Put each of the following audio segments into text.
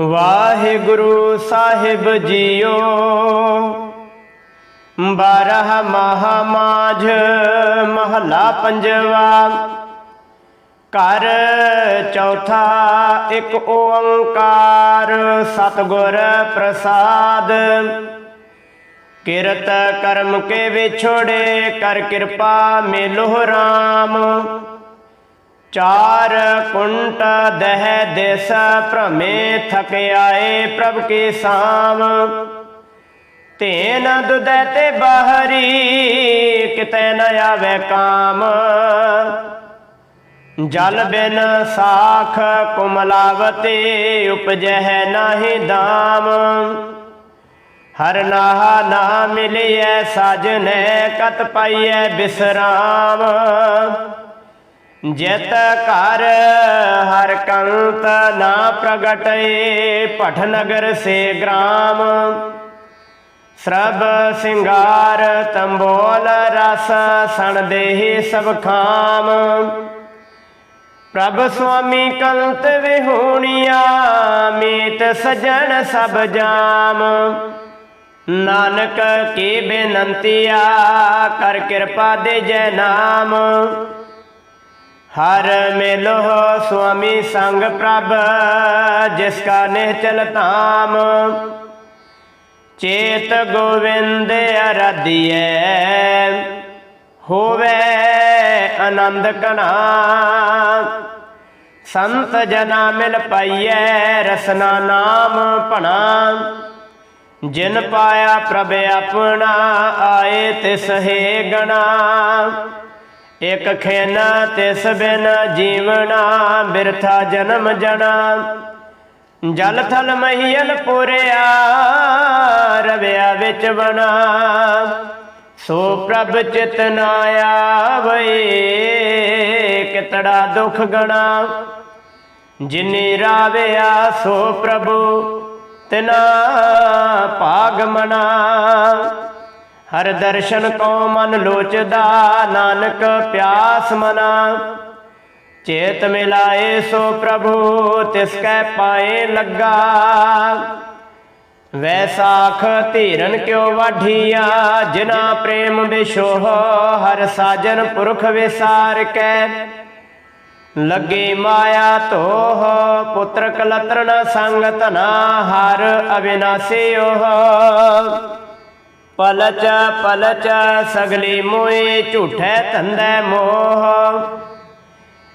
ਵਾਹਿਗੁਰੂ ਸਾਹਿਬ JIO. ਬਾਰਹ ਮਹਾ ਮਾਝ ਮਹਲਾ ਪੰਜਵਾ। ਘਰ ਚੌਥਾ ਇੱਕ ਓੰਕਾਰ ਸਤਿਗੁਰ ਪ੍ਰਸਾਦ। ਕਿਰਤ ਕਰਮ ਕੇ ਵਿਛੋੜੇ, ਕਰ ਕਿਰਪਾ ਮੇਲੋ ਰਾਮ। ਚਾਰ ਕੁੰਟ ਦਹਿ ਦਿਸ ਭ੍ਰਮੇ ਥਕ ਆਏ ਪ੍ਰਭ ਕੇ ਸਾਮ। ਤੇਨ ਦੁਦੈ ਤੇ ਬਾਹਰੀ ਕਿਤੇ ਨ ਆਵੇ ਕਾਮ। ਜਲ ਬਿਨ ਸਾਖ ਕੁਮਲਾਵਤੀ ਉਪਜਹਿ ਨਾਹੀ ਦਾਮ। ਹਰ ਨਾਹਾ ਨਾ ਮਿਲਿਐ ਸਾਜਨੈ, ਕਤ ਪਾਈਐ ਬਿਸਰਾਮ। ਜਿਤ ਘਰ ਹਰ ਕੰਤ ਨਾ ਪ੍ਰਗਟੇ ਪਠ ਨਗਰ ਸੇ ਗ੍ਰਾਮ। ਸਰਬ ਸਿੰਗਾਰ ਤੰਬੋਲ ਰਸ ਸਣ ਦੇਹੀ ਸਭ ਖਾਮ। ਪ੍ਰਭ ਸੁਆਮੀ ਕੰਤ ਵਿਹੂਣੀਆ, ਮੀਤ ਸਜਣ ਸਭ ਜਾਮ। ਨਾਨਕ ਕੀ ਬੇਨੰਤੀਆ, ਕਰ ਕਿਰਪਾ ਦੇ ਜੈ ਨਾਮ। ਹਰ ਮਿਲੋ ਸੁਆਮੀ ਸੰਗ ਪ੍ਰਭ, ਜਿਸ ਕਾ ਨਿਹਚਲ ਧਾਮ। ਚੇਤ ਗੋਵਿੰਦ ਅਰਾਧਿਐ, ਹੋਵੇ ਆਨੰਦ ਕਣਾ ਸੰਤ ਜਨਾ ਮਿਲ ਪਾਈਐ ਰਸਨਾ ਨਾਮ ਭਣਾ। ਜਿਨ ਪਾਇਆ ਪ੍ਰਭ ਆਪਣਾ, ਆਏ ਤਿਸ ਹੈ ਗਣਾ। ਇਕ ਖੇਨਾ ਤਿਸ ਬਿਨ ਜੀਵਣਾ, ਬਿਰਥਾ ਜਨਮ ਜਣਾ ਜਲ ਥਲ ਮਹੀਲ ਪੁਰਿਆ, ਰਵਿਆ ਵਿੱਚ ਬਣਾ। ਸੋ ਪ੍ਰਭ ਚਿਤ ਨਾ ਆਵੇ ਕਿਤੜਾ ਦੁਖ ਗਣਾ। ਜਿਨੀ ਰਾਵਿਆ ਸੋ ਪ੍ਰਭੂ, ਤਿਨਾ ਭਾਗ ਮਨਾ। ਹਰ ਦਰਸ਼ਨ ਕੋ ਮਨ ਲੋਚਦਾ, ਨਾਨਕ ਪਿਆਸ ਮਨਾ। ਚੇਤ ਮਿਲਾਏ ਸੋ ਪ੍ਰਭੂ, ਤਿਸ ਕੈ ਪਾਏ ਲੱਗਾ। ਵੈਸਾਖ ਧੀਰਨ ਕਿਉ ਵਾਢੀਆ ਜਿਨਾ ਪ੍ਰੇਮ ਵਿਸ਼ੋਹ ਹਰ ਸਾਜਨ ਪੁਰਖ ਵਿਸਾਰ ਕੈ। ਲੱਗੇ ਮਾਇਆ ਤੋਹ ਪੁੱਤਰ ਕਲਤਰਨ ਸੰਗ ਤਨਾ ਹਰ ਅਬਿਨਾਸੀ ਓਹ। ਪਲਚ ਪਲਚ, ਸਗਲੀ ਮੋਏ ਝੂਠੈ ਧੰਦੈ ਮੋਹ।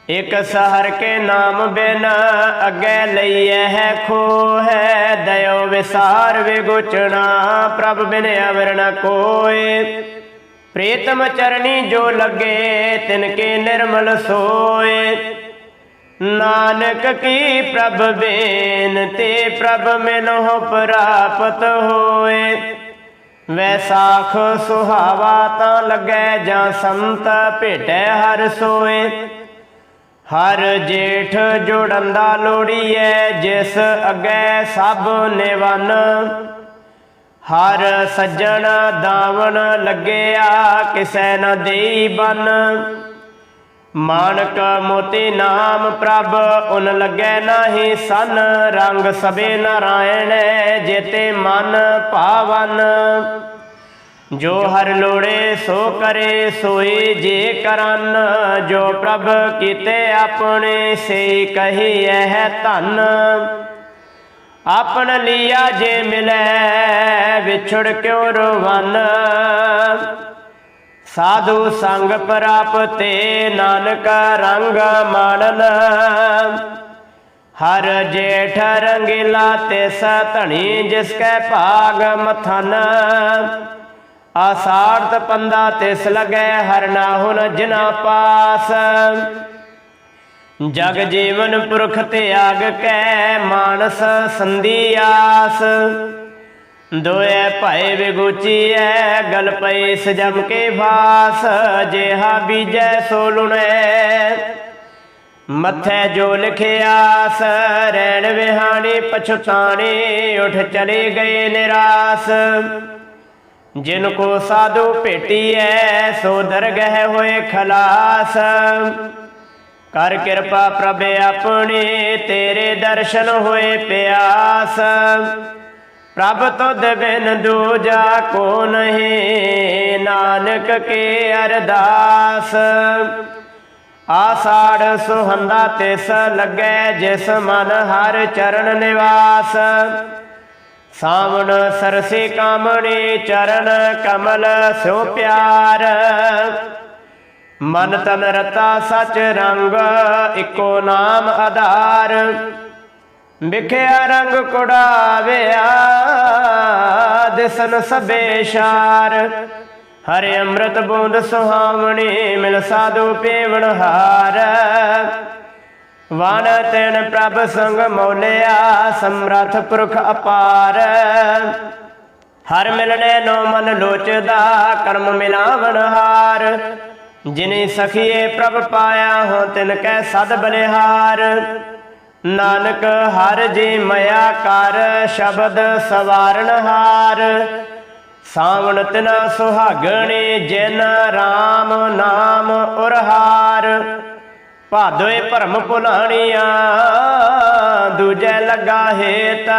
ਇਕ ਸਹਰ ਕੇ ਨਾਮ ਬਿਨ ਅੱਗੇ ਲਈਐ ਹੈ ਖੋਹੈ ਦਇਓ ਵਿਸਾਰ ਵਿਗੋਚਣਾ ਪ੍ਰਭ ਬਿਨ ਅਵਰ ਨ ਕੋਏ। ਪ੍ਰੀਤਮ ਚਰਣੀ ਜੋ ਲੱਗੇ, ਤਿਨ ਕੇ ਨਿਰਮਲ ਸੋਏ। ਨਾਨਕ ਕੀ ਪ੍ਰਭ ਬੇਨ ਤੇ ਪ੍ਰਭ ਮਿਲੋ ਪ੍ਰਾਪਤ ਹੋਏ। ਵੈਸਾਖ ਸੁਹਾਵਾ ਤਾਂ ਲੱਗੈ ਜਾਂ ਸੰਤ ਭੇਟੈ ਹਰ ਸੋਏ। ਹਰ ਜੇਠ ਜੋੜੰਦਾ ਲੋੜੀਐ, ਜਿਸ ਅੱਗੇ ਸਭ ਨਿਵਨ। ਹਰ ਸੱਜਣ ਦਾਵਣ ਲੱਗਿਆ, ਕਿਸੈ ਨਾ ਦੇਈ ਬਨ। ਮਾਨਕ ਮੋਤੀ ਨਾਮ ਪ੍ਰਭ, ਉਨ ਲੱਗੈ ਨਾਹੀ ਸਨ, ਰੰਗ ਸਬੇ ਨਾਰਾਇਣ ਜੇਤੇ ਮਨ ਭਾਵਨ। ਜੋ ਹਰ ਲੋੜੇ ਸੋ ਕਰੇ, ਸੋਈ ਜੇ ਕਰਨ, ਜੋ ਪ੍ਰਭ ਕੀਤੇ ਆਪਣੇ ਸੇ ਕਹੀ ਹੈ ਧਨ। ਆਪਣ ਲੀਆ ਜੇ ਮਿਲੈ, ਵਿਛੜ ਕਿਉ ਰਵਨ? ਸਾਧੂ ਸੰਗ ਪ੍ਰਾਪਤੇ ਨਾਨਕ ਰੰਗ ਮਾਣਨ। ਹਰ ਜੇਠ ਰੰਗੀਲਾ ਤਿਸ ਧਣੀ ਜਿਸ ਕੈ ਭਾਗ ਮਥਨ। ਆਸਾਰਤ ਪੰਦਾ ਤਿਸ ਲਗੈ ਹਰ ਨਾਹੁਨ ਜਿਨਾ ਪਾਸ। ਜਗ ਜੀਵਨ ਪੁਰਖ ਤਿਆਗ ਕੈ ਮਾਨਸ ਸੰਧੀ ਆਸ। ਦੋਏ ਭਾਏ ਵਿਗੋਚੀਐ, ਗਲ ਪਈ ਸਜਮ ਕੇ ਫਾਸ, ਜਿਹਾ ਬੀਜੈ ਸੋ ਲੁਣੈ ਮੱਥੇ ਜੋ ਲਿਖਿਆਸ ਰਹਿਣ ਵਿਹਾਣੀ ਪਛਤਾਣੀ ਉਠ ਚਲੇ ਗਏ ਨਿਰਾਸ। ਜਿਨ ਕੋ ਸਾਧੂ ਭੇਟੀਐ, ਸੋ ਦਰਗਹਿ ਹੋਏ ਖਲਾਸ। ਕਰ ਕਿਰਪਾ ਪ੍ਰਭ ਆਪਣੇ, ਤੇਰੇ ਦਰਸ਼ਨ ਹੋਏ ਪਿਆਸ। ਪ੍ਰਭ ਤੁਧ ਬਿਨ ਦੂਜਾ ਕੋ ਨਹੀਂ, ਨਾਨਕ ਕੇ ਅਰਦਾਸ। ਆਸਾੜ ਸੁਹੰਦਾ ਤਿਸ ਲੱਗੈ ਜਿਸ ਮਨ ਹਰ ਚਰਨ ਨਿਵਾਸ। ਸਾਵਣ ਸਰਸੇ ਕਾਮਣੀ ਚਰਨ ਕਮਲ ਸਿਉ ਪਿਆਰ। ਮਨ ਤਨ ਰਤਾ ਸਚ ਰੰਗ, ਇਕੋ ਨਾਮ ਆਧਾਰ। ਵਿਖਿਆ ਰੰਗ ਕੁੜਾਵਿਆ, ਦਿਸਨ ਸਭੇ ਸ਼ਾਰ। ਹਰੇ ਅੰਮ੍ਰਿਤ ਬੂੰਦ ਸੁਹਾਵਣੀ, ਮਿਲ ਸਾਧੂ ਪੀਵਣ ਹਾਰ। ਵਨ ਤੈਨ ਪ੍ਰਭ ਸੰਗ ਮੋਲਿਆ, ਸਮਰਥ ਪੁਰਖ ਅਪਾਰ। ਹਰ ਮਿਲਣੇ ਨੋ ਮਨ ਲੋਚਦਾ, ਕਰਮ ਮਿਲਾਵਣ ਹਾਰ। ਜਿਨੇ ਸਖੀਏ ਪ੍ਰਭ ਪਾਇਆ ਹੋ ਤਿਨ ਕੈ ਸਦ ਬਲਿਹਾਰ। ਨਾਨਕ ਹਰ ਜੀ ਮਇਆ ਕਰ ਸ਼ਬਦ ਸਵਾਰਨ ਹਾਰ। ਸਾਵਣ ਤਿਨਾ ਸੁਹਾਗਣੇ ਜਿਨ RAM ਨਾਮ ਉਰਹਾਰ। ਭਾਦੋਏ ਭਰਮ ਭੁਲਾਣੀਆਂ ਦੂਜੇ ਲੱਗਾ ਹੇਤ।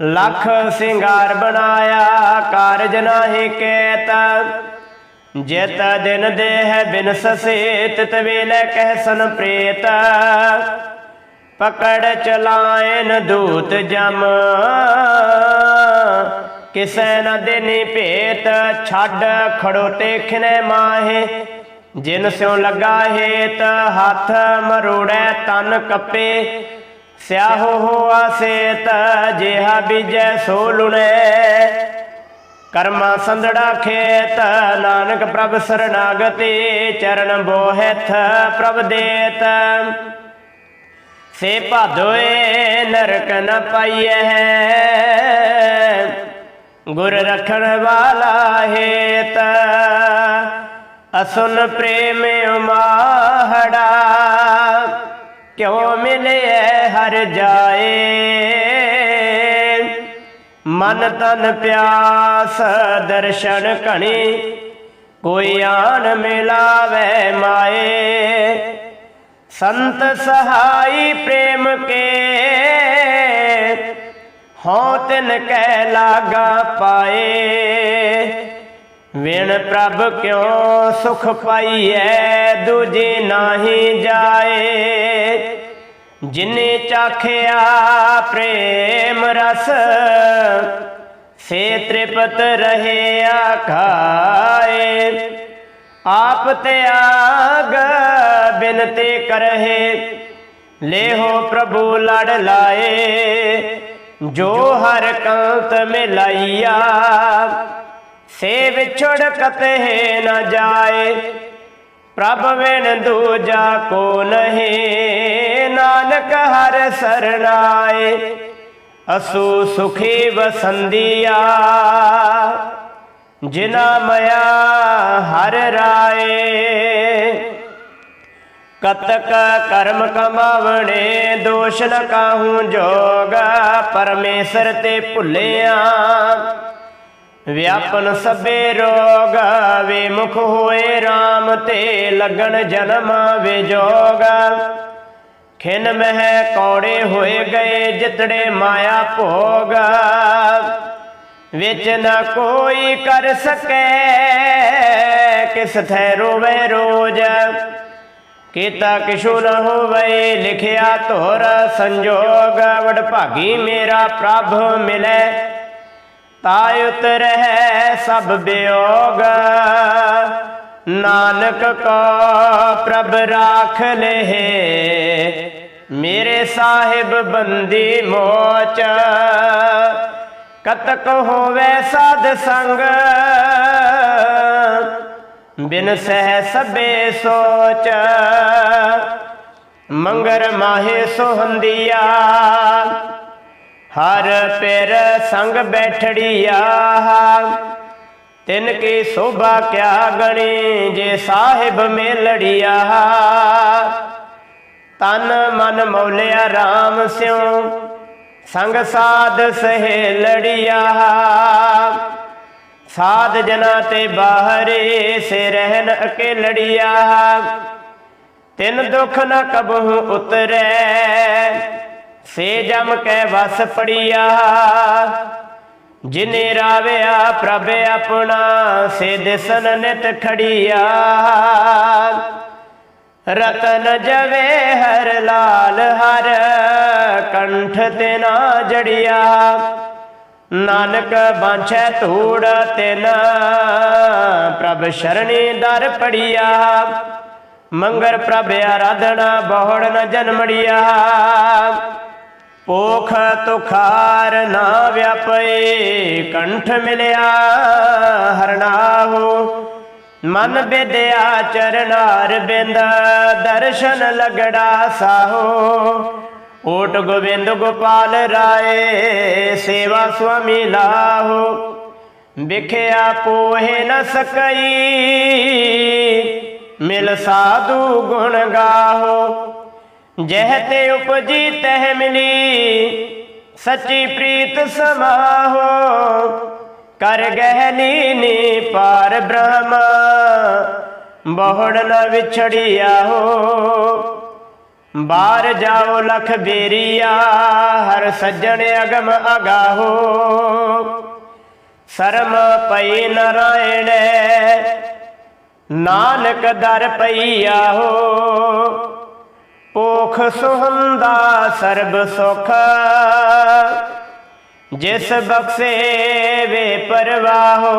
ਲੱਖ ਸਿੰਗਾਰ ਬਣਾਇਆ, ਕਾਰਜ ਨਾਹੀ ਕੇਤ। ਜਿਤ ਦਿਨ ਦੇਹ ਬਿਨ ਸਸੇ ਤਿਤ ਵੇਲੇ ਕਹਿ ਸਨ ਪ੍ਰੇਤ। ਪਕੜ ਚਲਾਇਨ ਦੂਤ ਜਮ। ਕਿਸੈ ਨ ਦੇਨੀ ਭੇਤ ਛੱਡ ਖੜੋਤੇ ਖਿਨੇ ਮਾਹੇ। ਜਿਨ ਸਿਉ ਲੱਗਾ ਹੇਤ ਹੱਥ ਮਰੋੜੈ ਤਨ ਕੱਪੇ। ਸਿਆਹੋ ਹੋਆ ਸੇਤ ਜਿਹਾ ਬੀਜੈ ਸੋ ਲੁਣੈ ਕਰਮਾ ਸੰਧੜਾ ਖੇਤ ਨਾਨਕ ਪ੍ਰਭ ਸਰਨਾਗਤੀ ਚਰਨ ਬੋਹਿਥ ਪ੍ਰਭ ਦੇਤ। ਸੇ ਭਾਦੋਏ ਨਰਕ ਨ ਪਾਈਐ ਗੁਰ ਰਖਣ ਵਾਲਾ ਹੇਤ ਅਸੁਨ ਪ੍ਰੇਮ ਉਮਾਹੜਾ। ਕਿਉ ਮਿਲਿਐ ਹਰ ਜਾਏ? ਮਨ ਤਨ ਪਿਆਸ, ਦਰਸ਼ਨ ਘਣੀ, ਕੋਈ ਆਨ ਮਿਲਾਵੇ ਮਾਏ। ਸੰਤ ਸਹਾਈ ਪ੍ਰੇਮ ਕੇ ਹਉ ਤਿਨ ਕੈ ਲਾਗਾ ਪਾਏ ਵਿਣ ਪ੍ਰਭ ਕਿਉ ਸੁਖ ਪਾਈਐ ਦੂਜੀ ਨਾਹੀ ਜਾਏ ਜਿਨੇ ਚਾਖਿਆ ਪ੍ਰੇਮ ਰਸ ਸੇ ਤ੍ਰਿਪਤ ਰਹੇ ਆਖਾਏ ਆਪ ਤਿਆਗ ਬਿਨਤੇ ਕਰਹਿ, ਲੇਹੋ ਪ੍ਰਭੂ ਲੜ ਲਾਏ, ਜੋ ਹਰ ਕੰਤ ਮਿਲਾਈਆ, ਸੇ ਵਿਛੜ ਕਤਹਿ ਨਾ ਜਾਏ, ਪ੍ਰਭ ਵਿਣ ਦੂਜਾ ਕੋ ਨਹੀਂ, ਨਾਨਕ ਹਰ ਸਰਨਾਏ ਅਸੂ ਸੁਖੀ ਵਸੰਦੀਆ ਜਿਨਾ ਮਇਆ ਹਰ ਰਾਏ। ਕਤਕ ਕਰਮ ਕਮਾਵਣੇ, ਦੋਸ਼ ਨ ਕਾਹੂ ਜੋਗ, ਪਰਮੇਸ਼ਰ ਤੇ ਭੁੱਲਿਆ। ਵਿਆਪਨ ਸਭੇ ਰੋਗ ਵੇ ਮੁਖ ਹੋਏ RAM ਤੇ ਲਗਨ ਜਨਮ ਵਿਜੋਗ ਖਿਨ ਮਹਿ ਕੌੜੇ ਹੋਏ ਗਏ ਜਿਤੜੇ ਮਾਇਆ ਭੋਗ। ਵਿੱਚ ਨਾ ਕੋਈ ਕਰ ਸਕੈ, ਕਿਸ ਥੈ ਰੋਵੇ ਰੋਜ। ਕੀਤਾ ਕਿਛੂ ਨ ਹੋਵੇ, ਲਿਖਿਆ ਧੋਰ ਸੰਜੋਗ, ਵਡ ਭਾਗੀ ਮੇਰਾ ਪ੍ਰਭ ਮਿਲੇ। ਤਾ ਉਤਰਹਿ ਸਭ ਬਿਯੋਗ ਨਾਨਕ ਕੋ ਪ੍ਰਭ ਰਾਖ ਲਹਿ। ਮੇਰੇ ਸਾਹਿਬ ਬੰਦੀ ਮੋਚ। ਕਤਕ ਹੋਵੇ ਸਾਧ ਸੰਗ। ਬਿਨ ਸਹਿ ਸਭੇ ਸੋਚ, ਮੰਗਰ ਮਾਹੇ ਸੋਹੰਦੀਆ। ਹਰ ਪੈਰ ਸੰਗ ਬੈਠੜੀਆ। ਤਿਨ ਕੀ ਸੋਭਾ ਕਿਆ ਗਣੀ, ਜੇ ਸਾਹਿਬ ਮੇਲੜੀਆ। ਤਨ ਮਨ ਮੌਲਿਆ RAM ਸਿਉ, ਸੰਗ ਸਾਧ ਸਹੇਲੜੀਆ। ਸਾਧ ਜਨਾ ਤੇ ਬਾਹਰੇ ਸੇ ਰਹਿਨ ਅਕੇਲੜੀਆ। ਤਿੰਨ ਦੁਖ ਨ ਕਬਹੂ ਉਤਰੈ, ਸੇ ਜਮ ਕੈ ਵਸ ਪੜੀਆ। ਜਿਨੇ ਰਾਵਿਆ ਪ੍ਰਭ ਆਪਣਾ, ਸੇ ਦਿਸਨ ਨਿਤ ਖੜੀਆ। ਰਤਨ ਜਵੇ ਹਰ ਲਾਲ ਹਰ, ਕੰਠ ਤੇ ਨਾ ਜੜਿਆ। ਨਾਨਕ ਬਾਂਛੈ ਧੂੜ ਤਿਨ, ਪ੍ਰਭ ਸ਼ਰਣੀ ਦਰ ਪੜੀਆ। ਮੰਗਰ ਪ੍ਰਭ ਆਰਾਧਨਾ ਬਹੁੜ ਨ ਜਨਮੜੀਆ। ਪੋਖ ਤੁਖਾਰ ਨਾ ਵਿਆਪੇ ਕੰਠ ਮਿਲਿਆ ਹਰਨਾਹੋ ਮਨ ਬਿਦਿਆ ਚਰਨਾਰ ਬਿੰਦ, ਦਰਸ਼ਨ ਲਗੜਾ ਸਾਹੋ। ਓਟ ਗੋਬਿੰਦ ਗੋਪਾਲ ਰਾਏ, ਸੇਵਾ ਸੁਆਮੀ ਲਾਹੋ। ਵਿਖਿਆ ਪੋਹੇ ਨ ਸਕਈ, ਮਿਲ ਸਾਧੂ ਗੁਣ ਗਾਹੋ। ਜਹ ਤੇ ਉਪਜੀ ਤਹਿ ਮਿਲੀ, ਸੱਚੀ ਪ੍ਰੀਤ ਸਮਾਹੋ। ਕਰ ਗਹਿਲੀ ਨੀ ਪਾਰ ਬ੍ਰਹਮ, ਬਹੁੜ ਨ ਵਿਛੜਿਆ ਹੋ। ਬਾਹਰ ਜਾਓ ਲਖ ਬੇਰੀਆ, ਹਰ ਸੱਜਣ ਅਗਮ ਅਗਾਹੋ। ਸਰਮ ਪਈ ਨਰਾਇਣ, ਨਾਨਕ ਦਰ ਪਈਆ ਹੋ ਪੋਖ ਸੁਹੰਦਾ ਸਰਬ ਸੁਖ, ਜਿਸ ਬਖਸ਼ੇ ਵੇ ਪਰਵਾਹੋ।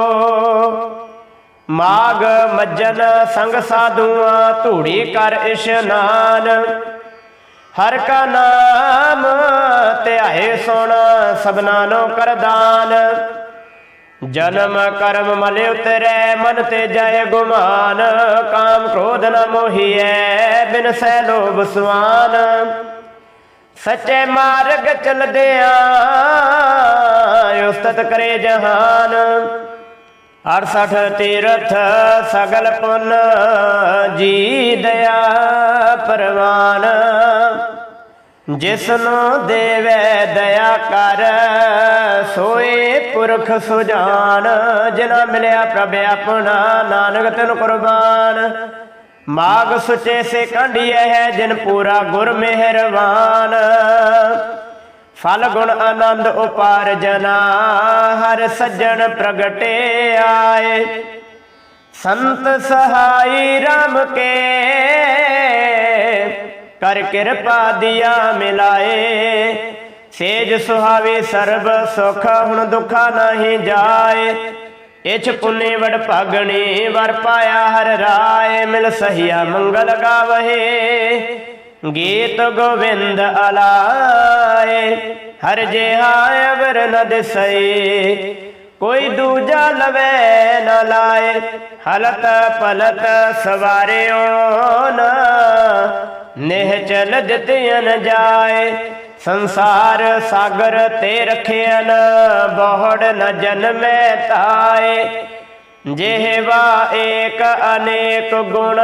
ਮਾਗ ਮੱਜਨ ਸੰਗ ਸਾਧੂਆਂ, ਧੂੜੀ ਕਰ ਇਸ਼ਨਾਨ। ਹਰ ਕਾ ਨਾਮ ਧਿਆਏ ਸੁਣ ਸਭਨਾ ਨੂੰ ਕਰਦਾਨ। ਜਨਮ ਕਰਮ ਮਲ ਉਤਰੈ, ਮਨ ਤੇ ਜੈ ਗੁਮਾਨ। ਕਾਮ ਕ੍ਰੋਧ ਨ ਮੋਹੀਐ, ਬਿਨ ਸੈ ਲੋਭ ਸੁਆਨ ਸੱਚੇ ਮਾਰਗ ਚਲਦਿਆਂ ਉਸਤਤ ਕਰੇ ਜਹਾਨ। 68 ਤੀਰਥ ਸਗਲ ਪੁੰਨ, ਜੀ ਦਇਆ ਪਰਵਾਨ। ਜਿਸਨੂੰ ਦੇਵੇ ਦਇਆ ਕਰ ਸੋਏ ਪੁਰਖ ਸੁਜਾਨ ਜਿਨਾ ਮਿਲਿਆ ਪ੍ਰਭ ਆਪਣਾ, ਨਾਨਕ ਤਨ ਕੁਰਬਾਨ। ਮਾਗ ਸੁਚੇ ਸੇ ਕੰਢੀਐ ਹੈ, ਜਿਨ ਪੂਰਾ ਗੁਰ ਮਿਹਰਬਾਨ ਫਲ ਗੁਣ ਆਨੰਦ ਉਪਾਰ ਜਨਾ, ਹਰ ਸੱਜਣ ਪ੍ਰਗਟੇ ਆਏ। ਸੰਤ ਸਹਾਈ RAM ਕੇ ਕਰ ਕਿਰਪਾ ਦਿਆ ਮਿਲਾਏ। ਸੇਜ ਸੁਹਾਵੇ ਸਰਬ ਸੁਖ, ਹੁਣ ਦੁਖਾ ਨਹੀਂ ਜਾਏ। ਇਛ ਪੁੰਨੇ ਵਡ ਭਾਗਣੀ, ਵਰ ਪਾਇਆ ਹਰ ਰਾਏ। ਮਿਲ ਸਹੀਆ ਮੰਗਲ ਗਾਵਹੇ, ਗੀਤ ਗੋਵਿੰਦ ਅਲਾਏ। ਹਰ ਜਿਹਾ ਅਵਰ ਨ ਦਿਸਈ ਕੋਈ ਦੂਜਾ ਲਵੇ ਨ ਲਾਏ। ਹਲਤ ਪਲਤ ਸਵਾਰਿਓ ਨਾ ਨਿਹ ਚਲ ਦਿੱਤਿਨ ਜਾਏ, ਸੰਸਾਰ ਸਾਗਰ ਤੇ ਰਖਿਆਨ ਬਹੁੜ ਨ ਜਨਮੈ ਤਾਏ। ਜਿਹਵਾ ਏਕ ਅਨੇਕ ਗੁਣ,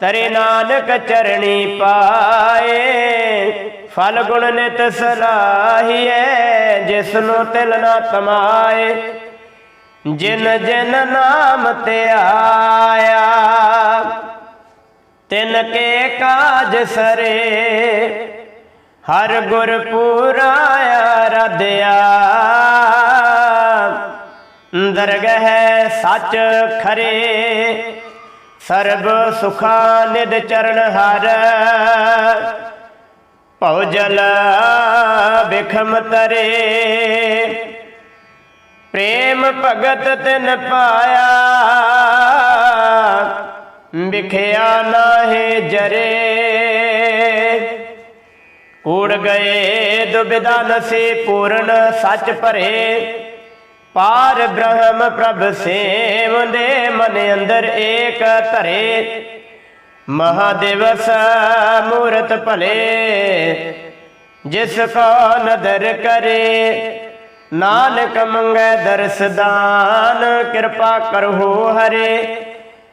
ਤਰੇ ਨਾਨਕ ਚਰਣੀ ਪਾਏ। ਫਲ ਗੁਣ ਨਿਤ ਸਲਾਹੀਐ ਜਿਸ ਨੂੰ ਤਿਲ ਨਾ ਤਮਾਏ ਜਿਨ ਜਿਨ ਨਾਮ ਤੇ ਆਇਆ ਤਿਨ ਕੇ ਕਾਜ ਸਰੇ, ਹਰ ਗੁਰ ਪੂਰਾਇਆ ਰਦਿਆ ਦਰਗਹ ਸੱਚ ਖਰੇ, ਸਰਬ ਸੁਖਾਂ ਨਿਦ ਚਰਨ ਹਰ। ਭਉ ਜਲ ਬਿਖਮ ਤਰੇ, ਪ੍ਰੇਮ ਭਗਤ ਤਿਨ ਪਾਇਆ। ਵਿਖਿਆ ਨਾਹੇ ਜਰੇ। ਕੂੜ ਗਏ ਦੁਬਿਧਾ ਨਸੇ ਪੂਰਨ ਸੱਚ ਭਰੇ। ਪਾਰ ਬ੍ਰਹਮ ਪ੍ਰਭ ਸੇਵ ਦੇ ਮਨ ਅੰਦਰ ਏਕ ਧਰੇ। ਮਹਾਦਿਵਸ ਮੂਰਤ ਭਲੇ, ਜਿਸ ਕੋ ਨਦਰ ਕਰੇ। ਨਾਨਕ ਮੰਗੈ ਦਰਸ ਦਾਨ, ਕਿਰਪਾ ਕਰਹੁ ਹਰੇ।